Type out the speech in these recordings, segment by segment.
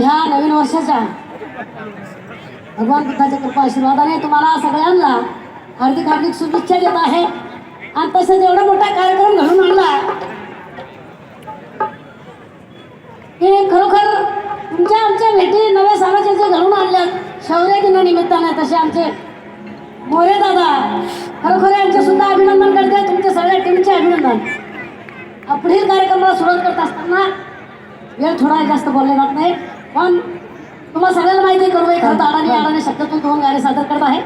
ह्या नवीन वर्षाच्या भगवान बुद्धाच्या कृपा आशीर्वादाने तुम्हाला सगळ्यांना हार्दिक हार्दिक शुभेच्छा देत आहे. आणि तसंच एवढा मोठा कार्यक्रम घडून आणला. हे खरोखर तुमच्या आमच्या भेटी नव्या सालाच्या जे घडून आणल्या शौर्य दिनानिमित्ताने तसे आमचे मोरे दादा खरोखर यांचे सुद्धा अभिनंदन करते तुमच्या सगळ्या टीमचे अभिनंदन. पुढील कार्यक्रमाला सुरुवात करत असताना वेळ थोडा जास्त बोलले जात नाही. पण तुम्हाला सगळ्यांना माहिती आहे करू एखादा तर अडाणी अडाणी शब्दातून दोन गाणे सादर करत आहे.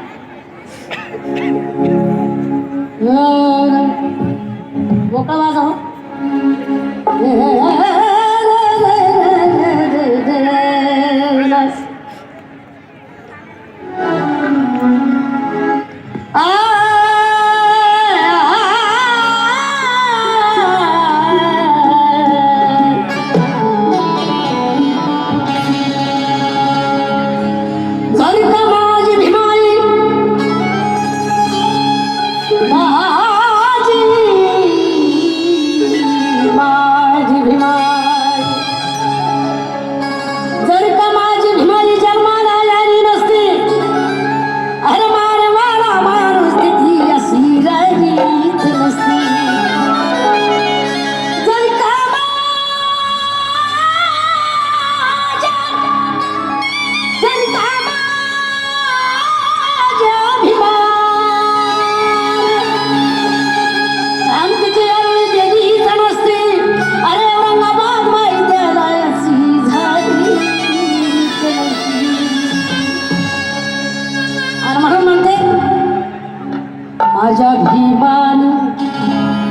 माझ्या भीमान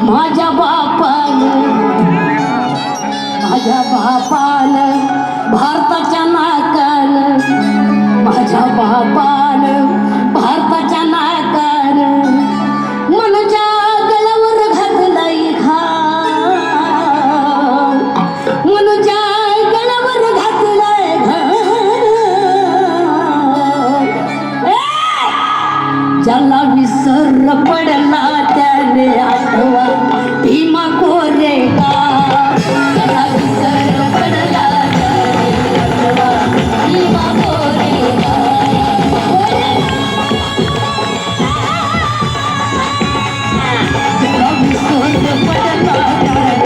माझ्या बापान माझ्या बापान पडला त्याने आठवा भीमा कोरे